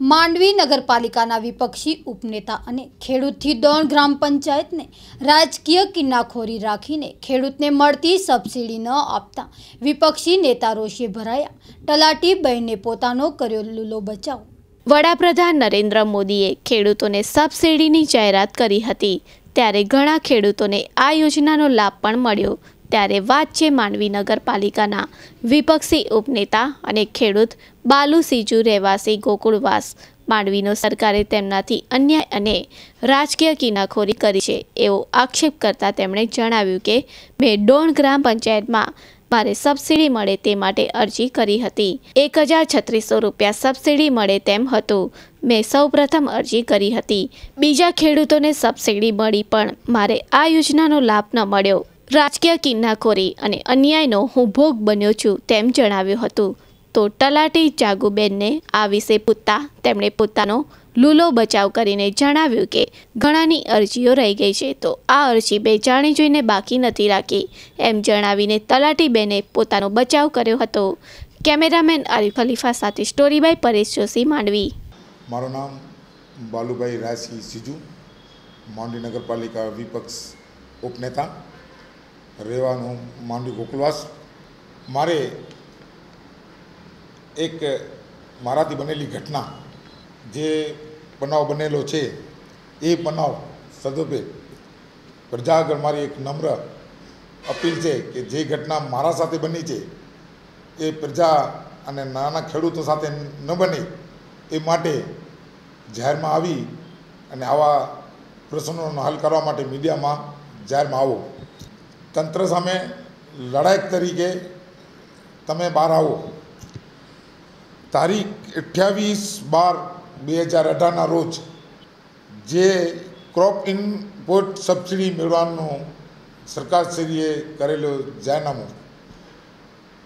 માંડવી નગરપાલિકાના વિપક્ષી ઉપનેતા અને ખેડૂતથી દોણ ગ્રામ પંચાયતને રાજકીય કિન્નાખોરી રાખીને ખેડૂતને મળતી સબસિડી ન આપતા વિપક્ષી નેતા રોષે ભરાયા. તલાટી બહેને પોતાનો કર્યો લૂલો બચાવ. વડાપ્રધાન નરેન્દ્ર મોદીએ ખેડૂતોને સબસિડીની જાહેરાત કરી હતી. ત્યારે ઘણા ખેડૂતોને આ યોજનાનો લાભ પણ મળ્યો. ત્યારે વાત છે માંડવી નગરપાલિકાના વિપક્ષી ઉપનેતા અને ખેડૂત બાલુ સીજુ રહેવાસી ગોકુળવાસ માંડવીનો સરકારે તેમનાથી અન્યાય અને રાજકીય કિનાખોરી કરી છે એવો આક્ષેપ કરતા તેમણે જણાવ્યું કે મેં ડોણ ગ્રામ પંચાયતમાં મારે સબસિડી મળે તે માટે અરજી કરી હતી. એક હજાર છત્રીસો રૂપિયા સબસિડી મળે તેમ હતું. મેં સૌપ્રથમ અરજી કરી હતી. બીજા ખેડૂતોને સબસિડી મળી પણ મારે આ યોજનાનો લાભ ન મળ્યો. રાજકીય કિન્નાખોરી અને અન્યાયનો હું ભોગ બન્યો છું તેમ જણાવ્યું હતું. તો તલાટી જાગુબેનને આ વિશે પૂછતા તેમણે પોતાનો લૂલો બચાવ કરીને જણાવ્યું કે ઘણાની અરજીઓ રહી ગઈ છે, તો આ અરજી બે જાણી જોઈને બાકી નથી રાખી. એમ જણાવીને તલાટીબેને પોતાનો બચાવ કર્યો હતો. કેમેરામેન આરિફ ખલીફા સાથે સ્ટોરી બાય પરેશ જોશી માંડવી. મારું નામ બાલુભાઈ રાયસી સિજુ, માંડવી નગરપાલિકા વિપક્ષ ઉપનેતા. રહેવાનું માંડવી ગોકુલવાસ. મારે એક મારાથી બનેલી ઘટના, જે બનાવ બનેલો છે, એ બનાવ પ્રજા આગળ મારી એક નમ્ર અપીલ છે કે જે ઘટના મારા સાથે બની છે, એ પ્રજા અને નાના ખેડૂતો સાથે ન બને, એ માટે જાહેરમાં આવી અને આવા પ્રશ્નોનો હલ કરવા માટે મીડિયામાં જાહેરમાં આવો. તંત્ર સામે લડાયક તરીકે તમે બહાર આવો. તારીખ અઠ્યાવીસ બાર બે હજાર અઢારના રોજ જે ક્રોપ ઇનપુટ સબસિડી મેળવવાનું સરકારશ્રીએ કરેલો જાહેરનામું,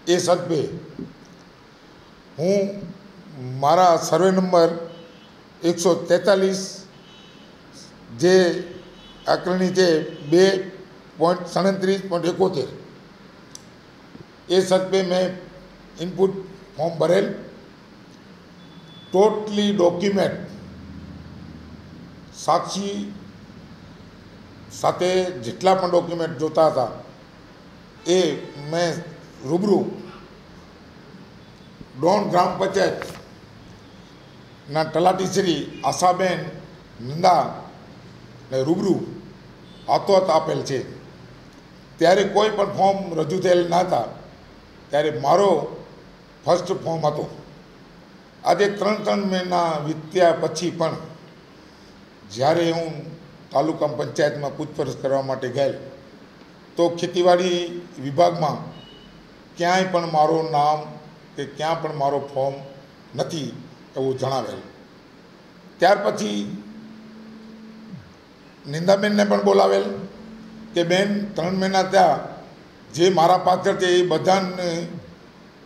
એ સદભે હું મારા સર્વે નંબર એકસો તેતાલીસ જે આકરણી છે બે પોઈન્ટ સાડત્રીસ, પોઈન્ટ એકોતેર. એ સદપે મેં ઇનપુટ ફોર્મ ભરેલ. ટોટલી ડોક્યુમેન્ટ સાક્ષી સાથે જેટલા પણ ડોક્યુમેન્ટ જોતા હતા, એ મેં રૂબરૂ ડોન ગ્રામ પંચાયતના તલાટી શ્રી આશાબેન નંદા ને રૂબરૂ હાથોહાથ આપેલ છે. ત્યારે કોઈ પણ ફોર્મ રજૂ થયેલ ન હતા, ત્યારે મારો ફર્સ્ટ ફોર્મ હતો. આજે ત્રણ ત્રણ મહિના વીત્યા પછી પણ જ્યારે હું તાલુકા પંચાયતમાં પૂછપરછ કરવા માટે ગયેલ, તો ખેતીવાડી વિભાગમાં ક્યાંય પણ મારું નામ કે ક્યાં પણ મારો ફોર્મ નથી એવું જણાવેલ. ત્યાર પછી નિંદાબેનને પણ બોલાવેલ કે બેન ત્રણ મહિના ત્યાં જે મારા પાછળ છે એ બધાને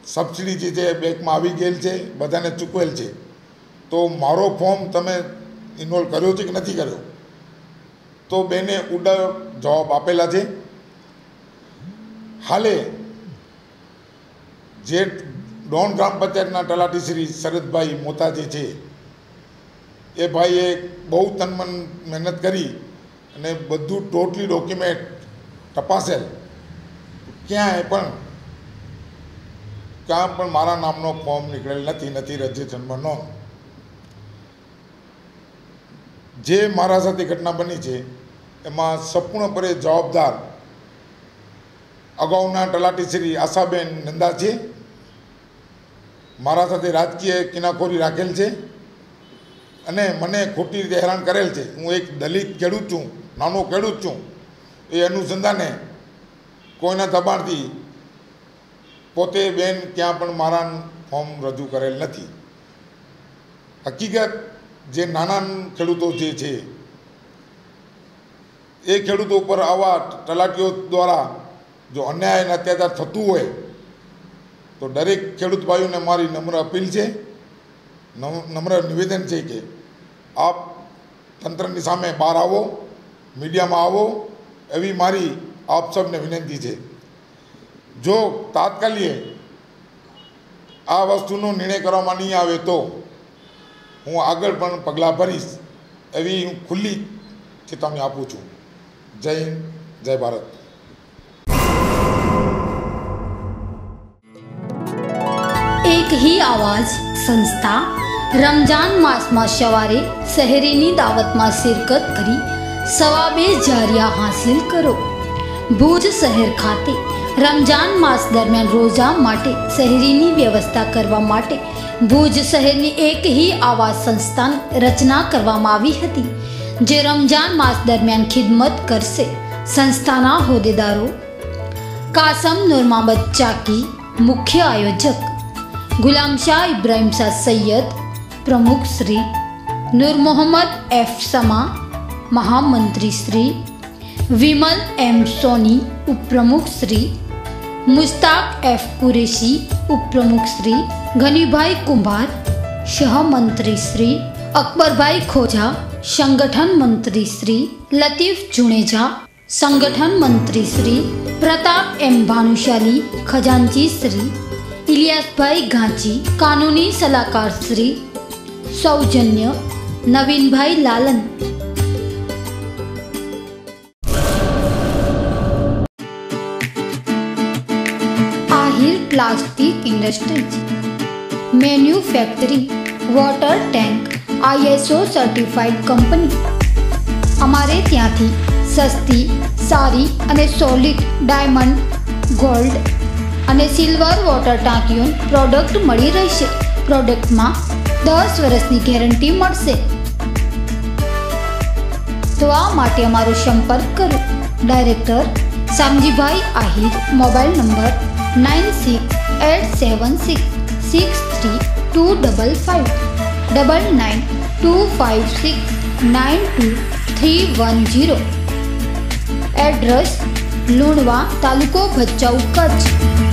સબસિડી જે છે બેંકમાં આવી ગયેલ છે, બધાને ચૂકવેલ છે. તો મારો ફોર્મ તમે ઇન્વોલ્વ કર્યો છે કે નથી કર્યો? તો બેને ઉડા જવાબ આપેલા છે. હાલે જે ડોન ગ્રામ પંચાયતના તલાટી શ્રી શરદભાઈ મોતાજી છે, એ ભાઈએ બહુ તનમન મહેનત કરી અને બધું ટોટલી ડોક્યુમેન્ટ તપાસેલ. ક્યાંય પણ ક્યાં પણ મારા નામનો ફોર્મ નીકળેલ નથી નથી રજીસ્ટ્રેશનમાં નોંધ જે મારા સાથે ઘટના બની છે, એમાં સંપૂર્ણપણે જવાબદાર અગાઉના તલાટી શ્રી આશાબેન નંદા છે. મારા સાથે રાજકીય કિનાખોરી રાખેલ છે. અને મને ખોટી રીતે હેરાન કરેલ છે. હું એક દલિત ખેડૂત છું, નાનો ખેડૂત છું. એ અનુસંધાને કોઈના દબાણથી પોતે બેન ક્યાં પણ મારા ફોર્મ રજૂ કરેલ નથી. હકીકત જે નાના ખેડૂતો જે છે, એ ખેડૂતો ઉપર આવા તલાટીઓ દ્વારા જો અન્યાય અને અત્યાચાર થતું હોય, તો દરેક ખેડૂત ભાઈઓને મારી નમ્ર અપીલ છે. નમ્ર નિવેદન છે કે આપ તંત્રની સામે બહાર આવો, મીડિયામાં આવો, એવી મારી આપ સૌને વિનંતી છે. જો તાત્કાલિક આ વસ્તુનો નિર્ણય કરવામાં નહીં આવે તો હું આગળ પણ પગલાં ભરીશ એવી હું ખુલ્લી ચેતવણી આપું છું. જય હિન્દ, જય ભારત. એક હી આવાજ સંસ્થા રમજાન માસમાં સવારે શહેરીની દાવતમાં શિરકત કરી સવાબે જારિયા હાંસિલ કરો. ભુજ શહેર ખાતે રમજાન માસ દરમિયાન રોજા માટે શહેરીની વ્યવસ્થા કરવા માટે ભુજ શહેરની એક હી આવાસ સંસ્થાની રચના કરવામાં આવી હતી, જે રમજાન માસ દરમિયાન ખિદમત કરશે. સંસ્થાના હોદ્દેદારો કાસમ નુરમાબદ ચાકી, મુખ્ય આયોજક ગુલામ શાહ ઇબ્રાહિમ प्रमुख श्री नूर मोहम्मद एफ़ समा, महामंत्री श्री विमल एम सोनी, उपप्रमुख श्री मुश्ताक एफ़ कुरेशी, उपप्रमुख श्री घनी गनीभाई कुंभार सहमंत्री श्री अकबर भाई खोजा, संगठन मंत्री श्री लतीफ जुनेजा, संगठन मंत्री श्री प्रताप एम भानुशाली, खजांची श्री इलियास भाई गांची, कानूनी सलाहकार Shri સૌજન્ય Navinbhai Lalan. Ahir plastic industries. Manufacturing, water tank, ISO certified company. અમારે ત્યાંથી સસ્તી, સારી અને સોલિડ ડાયમંડ ગોલ્ડ અને સિલ્વર વોટર ટાંકીઓ પ્રોડક્ટ મળી રહેશે. પ્રોડક્ટમાં દસ વર્ષની ગેરંટી મળશે. તો આ માટે અમારો સંપર્ક કરો. Director Shamjibhai Ahir, mobile number nine six eight seven six six three two double five. Double nine two five six nine two three one zero address Lunva તાલુકો ભચાઉ કચ્છ.